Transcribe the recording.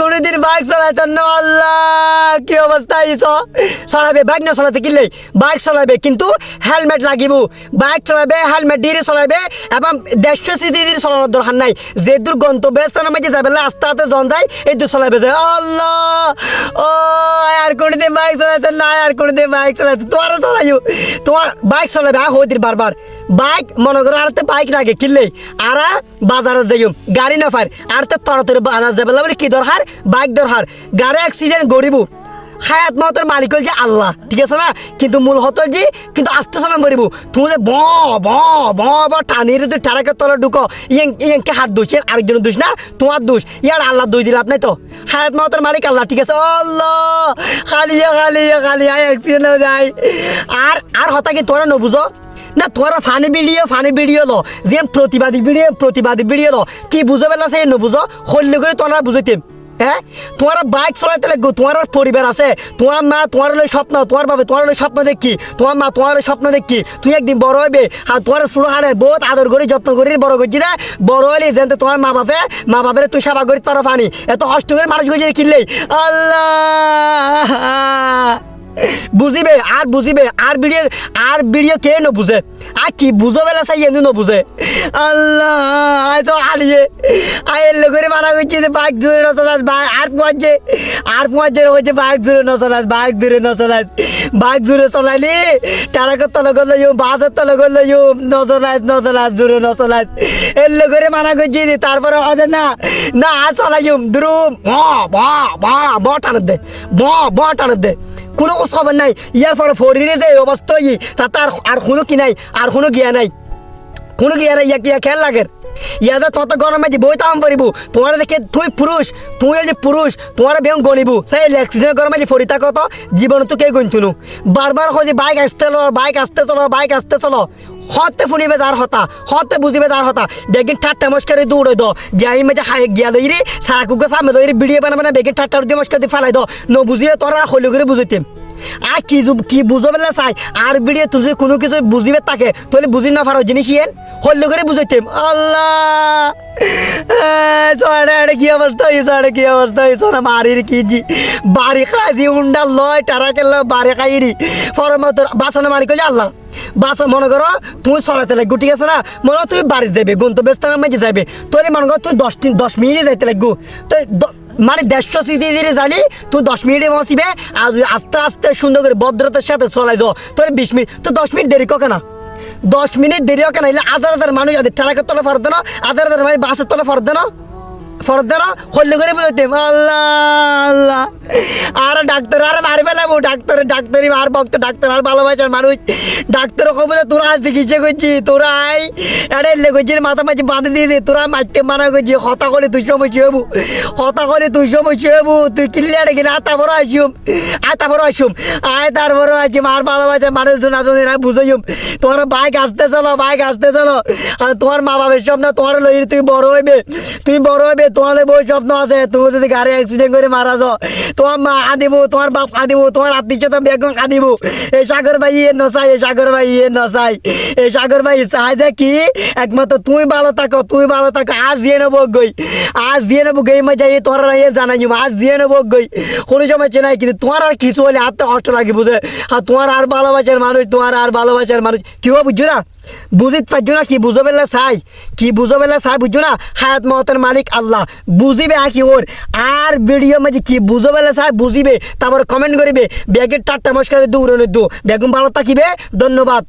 কোনোদিন বাইক চালাতেন না আল্লাহ, কি অবস্থা ইস চলাবে বাইক না চলাতে বাইক চলাবে কিন্তু হেলমেট লাগিব। বাইক চলাবে হেলমেট দিয়ে চলাবে এবং দেড়শো সিটি দিয়ে চলানোর দরকার নাই। যে দূর গন্তব্য স্থানের মাঝে যাবে আস্তে আস্তে জন যায়, এই চলাবে যায় আল্লাহ, ও, আর কোনোদিন বাইক চালাতে না, আর কোনোদিন বাইক চালাতে তোমারও চলাইও। তোমার বাইক চলাবে হ্যাঁ হইতির বারবার। বাইক, মনে করো আর বাইক লাগে কিনলে আর বাজারে যাইও, গাড়ি না পার আর তো তরতরে বাজার যাবে কি দরকার? বাইক দরকার গাড়ি অ্যাক্সিডেন্ট গরিব হায়াত মতের মালিক হল যে আল্লাহ, ঠিক আছে না? কিন্তু মূল হত যে, কিন্তু আস্তে সালাম করিব তুমি যে ব ব ব ব টানিয়ে তুই টারাকে তলে ঢুকো। ইয়েন ইয়েনকে হাত দোষ এর আরেকজনের দোষ না? তোমার দোষ ইয়ার আল্লাহ দোষ দিলে আপনি তো? হায়াত মতের মালিক আল্লাহ, ঠিক আছে? আল্লাহ, খালিয়া খালিয়া খালিয়া অ্যাক্সিডেন্ট হয়ে যায়। আর আর হতা কি তোরা নবুঝো না, তোরা ফানি ভিডিও ফানি ভিডিও ল। যে প্রতিবাদী ভিডিও প্রতিবাদী ভিডিও ল। কি বুঝো বেলা সে নবুঝো হল্লে করে তোরা বুঝাইতেম হ্যাঁ? তোমার বাইক চলাইতে লাগবে, তোমার আর পরিবার আছে। তোমার মা তোমার লোক স্বপ্ন, তোমার বাবা তোমার লোক স্বপ্ন দেখি। তোমার মা তোমার স্বপ্ন দেখি। তুই একদিন বড় হইবে আর তোমার ষোলো হারে বহুত আদর করি, যত্ন করি, বড় করছি না। বড় হইলি যেন তোমার মা বাপে, মা বাপের তুই সেবা করি তারা পানি এত কষ্ট করে মানুষ গুছিয়ে কিনলেই। আল্লাহ! বুঝিবে আর বুঝিবে আর ভিডিও আর ভিডিও কে ন বুঝে আর কি বুঝো বেলা চাই এনে ন বুঝে আল্লাহ, আয় তো আলিয়ে। আয় এলে করে মানা করছি যে বাইক দূরে নচলাস বাইক, আর পৌঁছে আর পৌঁছে হয়েছে বাইক দূরে নচলাস বাইক দূরে নচলাস বাইক দূরে চলাইলি টারাকের তলে করলে ইউ বাসের তলে করলে ইউ নচলাস নচলাস দূরে নচলাস এলে করে মানা করছি যে তারপরে হবে না না, আর চলাইম দ্রুম ব ব ব টানত দে, ব ব টানত দে। কোনো খবর নাই। ইয়ার পরে ফরিরে যে অবস্থা ই, তাতে আর আর কোনো কি নাই আর কোনো গিয়া নাই। কোনো গিয়া নাই ইয়া কিয়া খেয়াল লাগে? ইয়া যে তত গরমে যে বই তাম পারিব তোমার দেখে তুই পুরুষ তুই যে পুরুষ তোমার বেউ গণিব সেই অ্যাক্সিডেন্ট গরমে যে ফরি থাকো তো জীবন তো কে গণতুনু বারবার হয় যে বাইক আসতে চলো বাইক আসতে চলো বাইক আসতে চলো। হতে ফুনিবে যার হতা, হতে বুঝিবে যার হতা। বেগিন ঠাট্টা মস্কারে দৌড়ে দো গিয়াই মেজে খাই গিয়া লইরি সারা কুকুর সামনে লইরি, ভিডিও বানা বানা বেগিন ঠাট্টা দিয়ে মস্কার দিয়ে ফেলাই দো। ন বুঝিবে তোরা হইলে করে বুঝিতেম আর কি কি বুঝবে না চাই? আর ভিডিও তুই যদি কোনো কিছু বুঝিবে তাকে তাহলে বুঝি না পারো জিনিস ইয়েন। হইলে করে বুঝাইতেম আল্লাহ! কি অবস্থা হয়েছে সোনা কি অবস্থা হয়েছে সোনা মারির কি জি বাড়ি খাইছি উন্ডা লয় টারা কেলা বাড়ি খাইরি। ফরমত বাসনে মারি কইলে আল্লাহ। বাসন মনে করো, তুমি চলাতে লাগবো, ঠিক আছে না? মনে তুমি বাড়ি যাবে গন্তব্যস্থানের মাঝে যাবে তোর মনে করো, তুই দশ দশ মিনিটে যাইতে লাগবো। তো মানে দেড়শো সিটি দিয়ে জানি, তুই দশ মিনিটে বসিবে আর আস্তে আস্তে সুন্দর করে ভদ্রতার সাথে চলাই যাও। তোর বিশ মিনিট তো দশ মিনিট দেরি কক না দশ মিনিট দেরি হোক না হাজার হাজার মানুষ আছে ট্রাকের তলে ফরদ না হাজার হাজার মানুষ বাসের তলে ফরদ না। না হল্লে করে বলতে আল্লাহ আল্লাহ। আর ডাক্তার, আর মারি ফেলাবো। ডাক্তার, ডাক্তারই আর ভক্ত, ডাক্তার আর ভালোবাসার মানুষ। ডাক্তার কবে তোরা আজ চিকিৎসা করছি? তোরা আই, আরে এলে করছি, মাথা মাঝে বাঁধে দিয়েছি। তোরা মারতে মানা করছি। হতা করে তুই সমস্যা হবু। হতা করে তুই সমস্যা হবু। তুই কিনলে আরে বড় আসুম বড় আসুম আয় তারপরে আসুম আর ভালোবাসার মানুষজন আসুন এরা বুঝাইম। তোমার বাইক আসতে চলো বাইক আসতে চলো। আর তোমার মা বাবার স্বপ্ন তোমার লই তুই বড় হইবে। তুমি বড় হইবে। তোমার বই স্বপ্ন আছে, তুমি যদি গাড়ি অ্যাক্সিডেন্ট করে মারা যাও, তোমার মা কাঁদিব, তোমার বাপ কাঁদিব, তোমার আত্মীয় বেগম কাঁদিব। এই সাগর ভাই ইয়ে নসাই এই সাগর ভাই ইয়ে নসাই এই সাগর ভাই, চাই যে কি? একমাত্র তুমি ভালো থাকো, তুমি ভালো থাকো, আজ দিয়ে নেব গই। আজ দিয়ে নেব গই মজা ইয়ে তোর ইয়ে জানাই আজ দিয়ে নেব গই। কোনো সমস্যা নাই, কিন্তু তোমার আর কিছু হলে হাতে কষ্ট লাগে, বুঝে? আর তোমার আর ভালোবাসার মানুষ, তোমার আর ভালোবাসার মানুষ, কি বুঝছ না? বুঝিতে পাইছো না, কি বুঝো বেলা চাই? কি বুঝো বেলা চাই বুঝছ না? হায়াত মহতের মালিক আল্লাহ। বুঝিবে আর কি ওর আর ভিডিও মাঝে কি বুঝো বেলা সাই বুঝিবে তারপর কমেন্ট করিবে ব্যাগের টাট্টা মস্কারে দৌড়ানো দু বেগম ভালো থাকিবে। ধন্যবাদ।